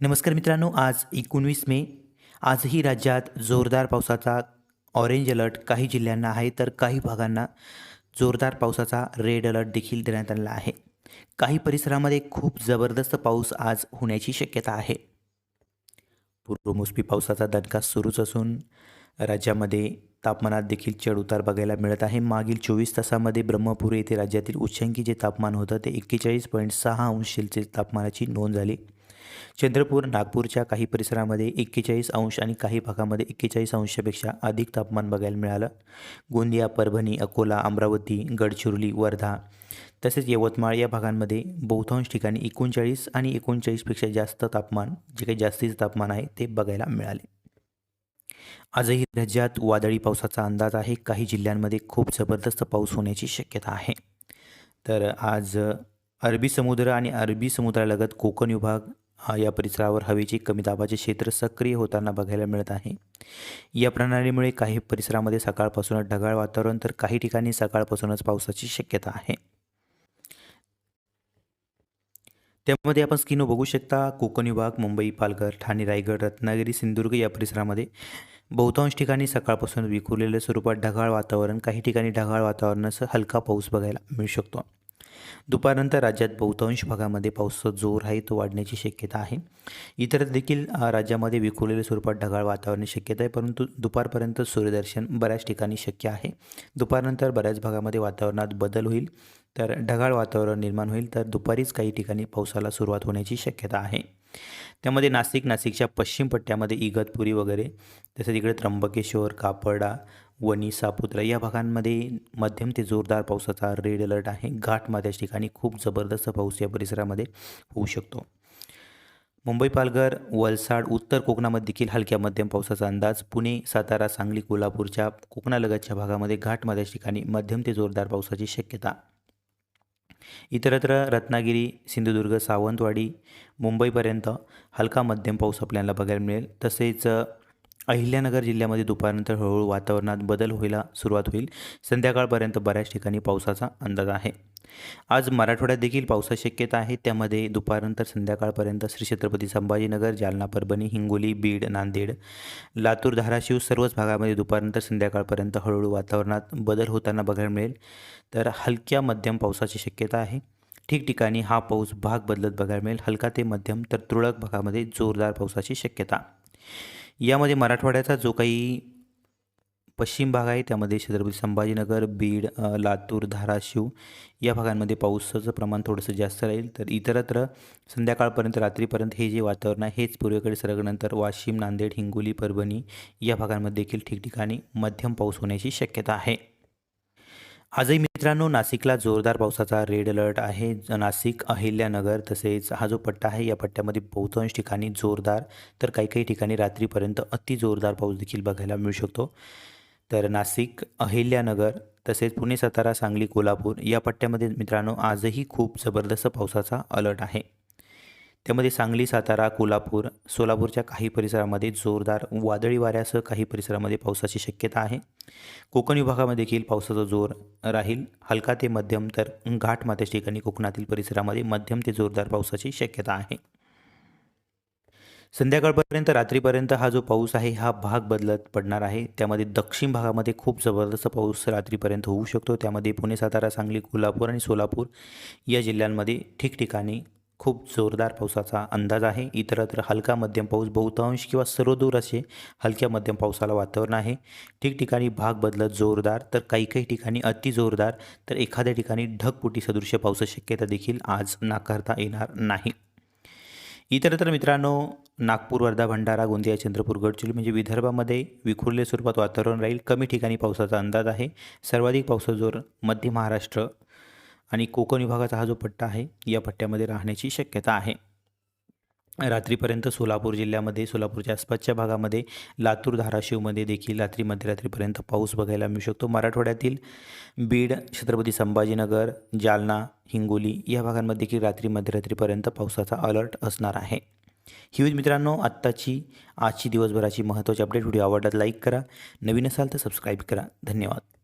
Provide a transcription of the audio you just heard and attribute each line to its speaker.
Speaker 1: नमस्कार मित्रांनो आज एकोणवीस मे. आजही राज्यात जोरदार पावसाचा ऑरेंज अलर्ट काही जिल्ह्यांना आहे तर काही भागांना जोरदार पावसाचा रेड अलर्ट देखील देण्यात आलेला आहे. काही परिसरामध्ये खूप जबरदस्त पाऊस आज होण्याची शक्यता आहे. पूर्व मोसमी पावसाचा दणका सुरूच असून राज्यामध्ये तापमानात देखील चढउतार बघायला मिळत आहे. मागील चोवीस तासामध्ये ब्रह्मपूर येथे राज्यातील उच्चांकी जे तापमान होतं ते एक्केचाळीस पॉईंट सहा अंश सेल्सिअस तापमानाची नोंद झाली. चंद्रपूर नागपूरच्या काही परिसरामध्ये एक्केचाळीस अंश आणि काही भागामध्ये एक्केचाळीस अंशापेक्षा अधिक तापमान बघायला मिळालं. गोंदिया परभणी अकोला अमरावती गडचिरोली वर्धा तसेच यवतमाळ या भागांमध्ये बहुतांश ठिकाणी एकोणचाळीस आणि एकोणचाळीसपेक्षा जास्त तापमान जे काही जास्तीचं तापमान आहे ते बघायला मिळाले. आजही राज्यात वादळी पावसाचा अंदाज आहे. काही जिल्ह्यांमध्ये खूप जबरदस्त पाऊस होण्याची शक्यता आहे. तर आज अरबी समुद्र आणि अरबी समुद्रालगत कोकण विभाग या परिसरावर हवेचे कमी दाबाचे क्षेत्र सक्रिय होताना बघायला मिळत आहे. या प्रणालीमुळे काही परिसरामध्ये सकाळपासूनच ढगाळ वातावरण तर काही ठिकाणी सकाळपासूनच पावसाची शक्यता आहे. त्यामध्ये आपण स्किनो बघू शकता. कोकण विभाग मुंबई पालघर ठाणे रायगड रत्नागिरी सिंधुदुर्ग या परिसरामध्ये बहुतांश ठिकाणी सकाळपासून विखुरलेल्या स्वरूपात ढगाळ वातावरण काही ठिकाणी ढगाळ वातावरणासह हलका पाऊस बघायला मिळू शकतो. दुपारनंतर राज्यात बहुतांश भागामध्ये पावसाचा जोर आहे तो वाढण्याची शक्यता आहे. इतर देखील राज्यामध्ये विखुरलेल्या स्वरूपात ढगाळ वातावरणाची शक्यता आहे परंतु दुपारपर्यंत सूर्यदर्शन बऱ्याच ठिकाणी शक्य आहे. दुपारनंतर बऱ्याच भागामध्ये वातावरणात बदल होईल तर ढगाळ वातावरण निर्माण होईल तर दुपारीच काही ठिकाणी पावसाला सुरुवात होण्याची शक्यता आहे. त्यामध्ये नाशिक नाशिकच्या पश्चिम पट्ट्यामध्ये इगतपुरी वगैरे तसेच इकडे त्र्यंबकेश्वर कापडा वणी सापुत्रा या भागांमध्ये मध्यम ते जोरदार पावसाचा रेड अलर्ट आहे. घाटमाथ्याच्या ठिकाणी खूप जबरदस्त पाऊस या परिसरामध्ये होऊ शकतो. मुंबई पालघर वलसाड उत्तर कोकणामध्ये देखील हलक्या मध्यम पावसाचा अंदाज. पुणे सातारा सांगली कोल्हापूरच्या कोकणालगतच्या भागामध्ये घाटमाथ्याच्या ठिकाणी मध्यम ते जोरदार पावसाची शक्यता. इतरत्र रत्नागिरी सिंधुदुर्ग सावंतवाडी मुंबईपर्यंत हलका मध्यम पाऊस आपल्याला बघायला मिळेल. तसेच अहिल्यानगर जिल्ह्यामध्ये दुपारनंतर हळूहळू वातावरणात बदल व्हायला सुरुवात होईल. संध्याकाळपर्यंत बऱ्याच ठिकाणी पावसाचा अंदाज आहे. आज मराठवाड्यात देखील पावसाची शक्यता आहे. त्यामध्ये दुपारनंतर संध्याकाळपर्यंत श्री छत्रपती संभाजीनगर जालना परभणी हिंगोली बीड नांदेड लातूर धाराशिव सर्वच भागामध्ये दुपारनंतर संध्याकाळपर्यंत हळूहळू वातावरणात बदल होताना बघायला मिळेल. तर हलक्या मध्यम पावसाची शक्यता आहे. ठिकठिकाणी हा पाऊस भाग बदलत बघायला मिळेल. हलका ते मध्यम तर तुरळक भागामध्ये जोरदार पावसाची शक्यता. यामध्ये मराठवाड्याचा जो काही पश्चिम भाग आहे त्यामध्ये छत्रपती संभाजीनगर बीड लातूर धाराशिव या भागांमध्ये पावसाचं प्रमाण थोडंसं जास्त राहील. तर इतरत्र संध्याकाळपर्यंत रात्रीपर्यंत हे जे वातावरण आहे हेच पूर्वेकडे सरकल्यानंतर वाशिम नांदेड हिंगोली परभणी या भागांमध्ये देखील ठिकठिकाणी मध्यम पाऊस होण्याची शक्यता आहे. आजही मित्रांनो नाशिकला जोरदार पावसाचा रेड अलर्ट आहे. नाशिक अहिल्यानगर तसेच हा जो पट्टा आहे या पट्ट्यामध्ये बहुतांश ठिकाणी जोरदार तर काही काही ठिकाणी रात्रीपर्यंत अति जोरदार पाऊस देखील बघायला मिळू शकतो. तर नाशिक अहिल्यानगर तसेच पुणे सातारा सांगली कोल्हापूर या पट्ट्यामध्ये मित्रांनो आजही खूप जबरदस्त पावसाचा अलर्ट आहे. त्यामध्ये सांगली सातारा कोल्हापूर सोलापूरच्या काही परिसरामध्ये जोरदार वादळी वाऱ्यासह काही परिसरामध्ये पावसाची शक्यता आहे. कोकण विभागामध्ये देखील पावसाचा जोर राहील. हलका ते मध्यम तर घाटमाथ्याच्या ठिकाणी कोकणातील परिसरामध्ये मध्यम ते जोरदार पावसाची शक्यता आहे. संध्याकाळपर्यंत रात्रीपर्यंत हा जो पाऊस आहे हा भाग बदलत पडणार आहे. त्यामध्ये दक्षिण भागामध्ये खूप जबरदस्त पाऊस रात्रीपर्यंत होऊ शकतो. त्यामध्ये पुणे सातारा सांगली कोल्हापूर आणि सोलापूर या जिल्ह्यांमध्ये ठिकठिकाणी खूप जोरदार पावसाचा अंदाज आहे. इतरत्र हलका मध्यम पाऊस बहुतांश किंवा सर्वदूर असे हलक्या मध्यम पावसाला वातावरण आहे. ठिकठिकाणी भाग बदलत जोरदार तर काही काही ठिकाणी अति जोरदार तर एखाद्या ठिकाणी ढगपुटी सदृश्य पावसाची शक्यता देखील आज नाकारता येणार नाही. इतरत्र मित्रांनो नागपूर वर्धा भंडारा गोंदिया चंद्रपूर गडचिरोली म्हणजे विदर्भामध्ये विखुरले स्वरूपात वातावरण राहील. कमी ठिकाणी पावसाचा अंदाज आहे. सर्वाधिक पावसाचा जोर मध्य महाराष्ट्र आणि कोकण विभागाचा हा जो पट्टा आहे या पट्ट्यामध्ये राहण्याची शक्यता आहे. रात्रीपर्यंत सोलापूर जिल्ह्यामध्ये सोलापूरच्या आसपासच्या भागामध्ये लातूर धाराशिवमध्ये देखील रात्री मध्यरात्रीपर्यंत पाऊस बघायला मिळू शकतो. मराठवाड्यातील बीड छत्रपती संभाजीनगर जालना हिंगोली या भागांमध्ये देखील रात्री मध्यरात्रीपर्यंत पावसाचा अलर्ट असणार आहे. ही होईल मित्रांनो आत्ताची आजची दिवसभराची महत्त्वाची अपडेट व्हिडिओ आवडल्यास लाईक करा. नवीन असाल तर सबस्क्राईब करा. धन्यवाद.